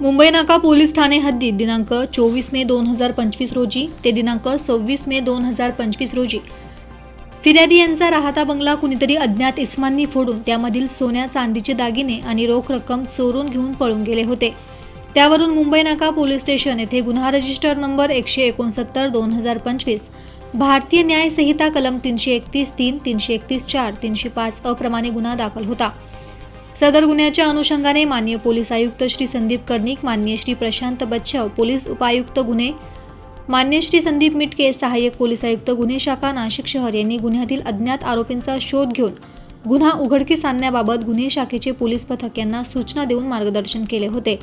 मुंबई नाका पोलीस ठाणे हद्दीत दिनांक चोवीस मे दोन हजार पंचवीस रोजी ते दिनांक सव्वीस मे दोन हजार पंचवीस रोजी. फिर्यादी यांचा राहता बंगला कुणीतरी अज्ञात इस्मांनी फोडून त्यामधील सोन्या चांदीचे दागिने आणि रोख रक्कम चोरून घेऊन पळून गेले होते. त्यावरून मुंबई नाका पोलीस स्टेशन येथे गुन्हा रजिस्टर नंबर एकशे एकोणसत्तर दोन हजार पंचवीस भारतीय न्याय संहिता कलम तीनशे एकतीस तीन तीनशे एकतीस चार तीनशे पाच अप्रमाणे गुन्हा दाखल होता. सदर गुन्ह्याच्या अनुषंगाने मान्य पोलीस आयुक्त श्री संदीप कर्णिक मान्य श्री प्रशांत बच्छाव पोलीस उपायुक्त गुन्हे मान्य श्री संदीप मिटके सहाय्यक पोलीस आयुक्त गुन्हे शाखा नाशिक शहर यांनी गुन्ह्यातील अज्ञात आरोपींचा शोध घेऊन गुन्हा उघडकीस आणण्याबाबत गुन्हे शाखेचे पोलीस पथक यांना सूचना देऊन मार्गदर्शन केले होते.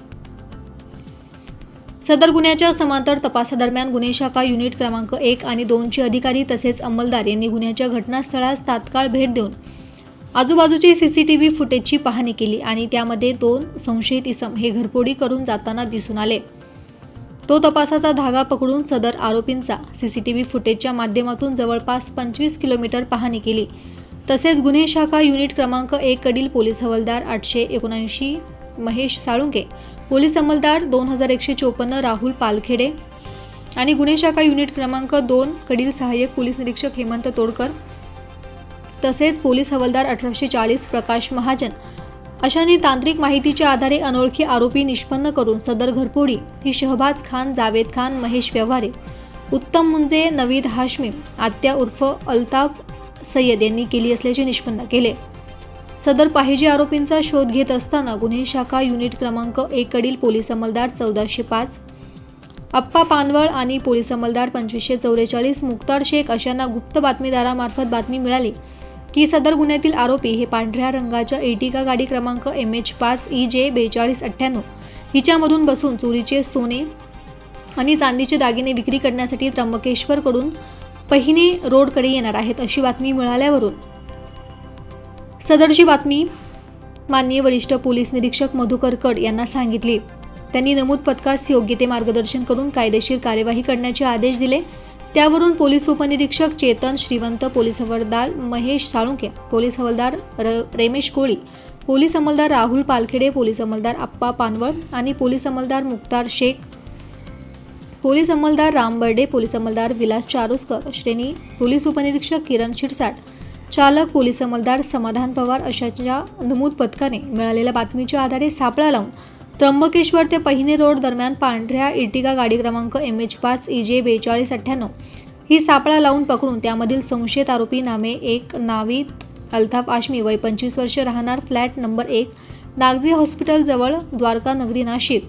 सदर गुन्ह्याच्या समांतर तपासादरम्यान गुन्हे शाखा युनिट क्रमांक एक आणि दोनचे अधिकारी तसेच अंमलदार यांनी गुन्ह्याच्या घटनास्थळास तात्काळ भेट देऊन आजूबाजूची सीसीटीव्ही फुटेजची पाहणी केली आणि त्यामध्ये दोन संशयित इसम हे घरफोडी करून जाताना दिसून आले. तो तपासाचा धागा पकडून सदर आरोपींचा सीसीटीव्ही फुटेजच्या माध्यमातून जवळपास पंचवीस किलोमीटर पाहणी केली. तसेच गुन्हे शाखा युनिट क्रमांक एक कडील पोलीस हवालदार आठशे एकोणऐंशी महेश साळुंके पोलीस अंमलदार दोन हजार एकशे चोपन्न राहुल पालखेडे आणि गुन्हे शाखा युनिट क्रमांक दोन कडील सहाय्यक पोलीस निरीक्षक हेमंत तोडकर तसेच पोलीस हवालदार अठराशे चाळीस प्रकाश महाजन. अशांनी तांत्रिक माहितीच्या आधारे अनोळखी आरोपी निष्पन्न करून सदर घरफोडी ही शहबाज खान जावेद खान महेश व्यवहारे उत्तम मुंजे नवीद हाशमी आत्या उर्फ अल्ताफ सय्यद यांनी केली असल्याचे निष्पन्न केले. सदर पाहिजे आरोपींचा शोध घेत असताना गुन्हे शाखा युनिट क्रमांक एकडील पोलीस अंमलदार चौदाशे पाच अप्पा पानवळ आणि पोलीस अंमलदार पंचवीसशे चौवेचाळीस मुक्तार शेख अशांना गुप्त बातमीदारामार्फत बातमी मिळाली. की सदर गुन्ह्यातील आरोपी हे पांढऱ्या रंगाच्या एटिका गाडी क्रमांक एम एच पाच ई जे बेचाळीस अठ्ठ्याण्णव हिच्यामधून बसून चोरीचे सोने आणि चांदीचे दागिने विक्री करण्यासाठी त्र्यंबकेश्वरकडून पहिने रोडकडे येणार आहेत अशी बातमी मिळाल्यावरून सदरची बातमी माननीय वरिष्ठ पोलीस निरीक्षक मधुकर कड यांना सांगितली. त्यांनी नमूद पथकास योग्य ते मार्गदर्शन करून कायदेशीर कार्यवाही करण्याचे आदेश दिले. त्यावरून पोलीस उपनिरीक्षक चेतन श्रीवंत पोलीस हवालदार महेश साळुंके पोलीस हवालदार रेमेश कोळी पोलीस अंमलदार राहुल पालखेडे पोलीस अंमलदार आप्पा पानवळ आणि पोलीस अंमलदार मुक्तार शेख पोलीस अंमलदार राम बर्डे पोलीस अंमलदार विलास चारोस्कर श्रेणी पोलीस उपनिरीक्षक किरण शिरसाट चालक पोलीस अंमलदार समाधान पवार अशाच्या नमूद पथकाने मिळालेल्या बातमीच्या आधारे सापळा लावून त्र्यंबकेश्वर ते पहिने रोड दरम्यान पांढऱ्या इर्टिगा गाडी क्रमांक एम एच पाच ई जे बेचाळीस अठ्ठ्याण्णव ही सापळा लावून पकडून त्यामधील संशयित आरोपी नामे एक नावीत अल्ताफ आशमी वय पंचवीस वर्ष राहणार फ्लॅट नंबर एक नागझी हॉस्पिटलजवळ द्वारका नगरी नाशिक.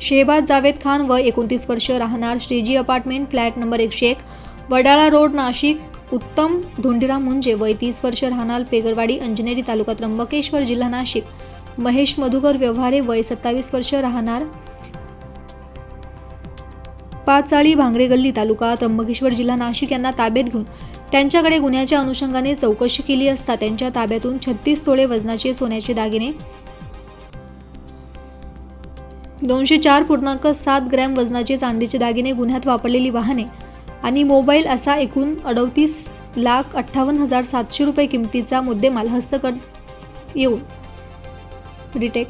शेहबाज जावेद खान वय एकोणतीस वर्ष राहणार श्रीजी अपार्टमेंट फ्लॅट नंबर एकशे एक वडाळा रोड नाशिक उत्तम धोंडीराम मुंजे वय तीस वर्ष राहणार पेगरवाडी अंजनेरी तालुका त्र्यंबकेश्वर जिल्हा नाशिक. महेश मधुकर व्यवहारे वय सत्तावीस वर्ष राहणार पाचाळी भांगरे गल्ली तालुका त्र्यंबकेश्वर जिल्हा नाशिक यांना ताब्यात घेऊन त्यांच्याकडे गुन्ह्याच्या अनुषंगाने चौकशी केली असता त्यांच्या ताब्यातून छत्तीस तोळे वजनाचे सोन्याचे दागिने दोनशे चार पूर्णांक सात ग्रॅम वजनाचे चांदीचे दागिने गुन्ह्यात वापरलेली वाहने आणि मोबाईल असा एकूण अडतीस लाख अठ्ठावन्न हजार सातशे रुपये किमतीचा मुद्देमाल हस्तगत येऊन रिटेक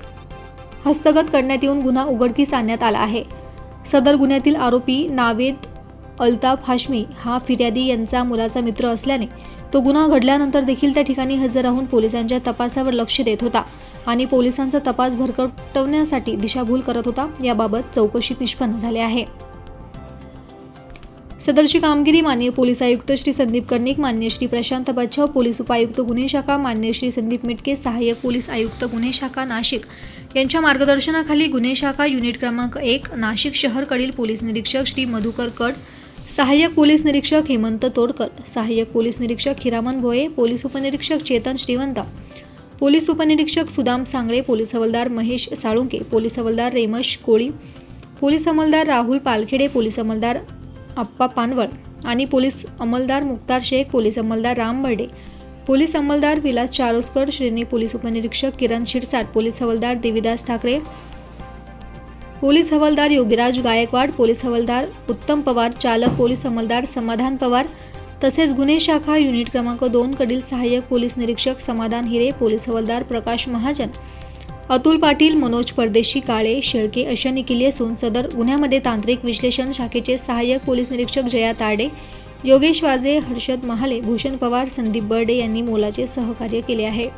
हस्तगत करण्यात येऊन गुन्हा उघडकीस आणण्यात आला आहे. सदर गुन्ह्यातील आरोपी नावेद अल्ताफ हाशमी हा फिर्यादी यांचा मुलाचा मित्र असल्याने तो गुन्हा घडल्यानंतर देखील त्या ठिकाणी हजर राहून पोलिसांच्या तपासावर लक्ष देत होता आणि पोलिसांचा तपास भरकटवण्यासाठी दिशाभूल करत होता. याबाबत चौकशी निष्पन्न झाले आहे. सदरची कामगिरी माननीय पोलीस आयुक्त श्री संदीप कर्णिक मान्य श्री प्रशांत बच्छाव पोलीस उपायुक्त गुन्हे शाखा मान्य श्री संदीप मिटके सहाय्यक पोलीस आयुक्त गुन्हे शाखा नाशिक. यांच्या मार्गदर्शनाखाली गुन्हे शाखा युनिट क्रमांक एक नाशिक शहरकडील पोलीस निरीक्षक श्री मधुकर कड सहाय्यक पोलीस निरीक्षक हेमंत तोडकर सहाय्यक पोलीस निरीक्षक हिरामन भोये पोलीस उपनिरीक्षक चेतन श्रीवंत पोलीस उपनिरीक्षक सुदाम सांगळे पोलीस हवालदार महेश साळुंके पोलीस हवालदार रेमश कोळी पोलीस अंमलदार राहुल पालखेडे पोलीस अंमलदार आप्पा पानवळ आणि पोलीस अंमलदार मुक्तार शेख पोलीस अंमलदार राम बर्डे पोलीस अंमलदार विलास चारोस्कर श्रेणी पोलीस उपनिरीक्षक किरण शिरसाट पोलीस हवालदार देविदास ठाकरे पोलीस हवालदार योगीराज गायकवाड पोलीस हवालदार उत्तम पवार चालक पोलीस अंमलदार समाधान पवार तसेच गुन्हे शाखा युनिट क्रमांक दोन कडील सहाय्यक पोलीस निरीक्षक समाधान हिरे पोलीस हवालदार प्रकाश महाजन अतुल पाटील मनोज परदेशी काळे शेळके अशा निकिली असून सदर गुन्ह्यामध्ये तांत्रिक विश्लेषण शाखेचे सहाय्यक पोलीस निरीक्षक जया ताडे योगेश वाजे हर्षद महाले भूषण पवार संदीप बर्डे यांनी मोलाचे सहकार्य केले आहे.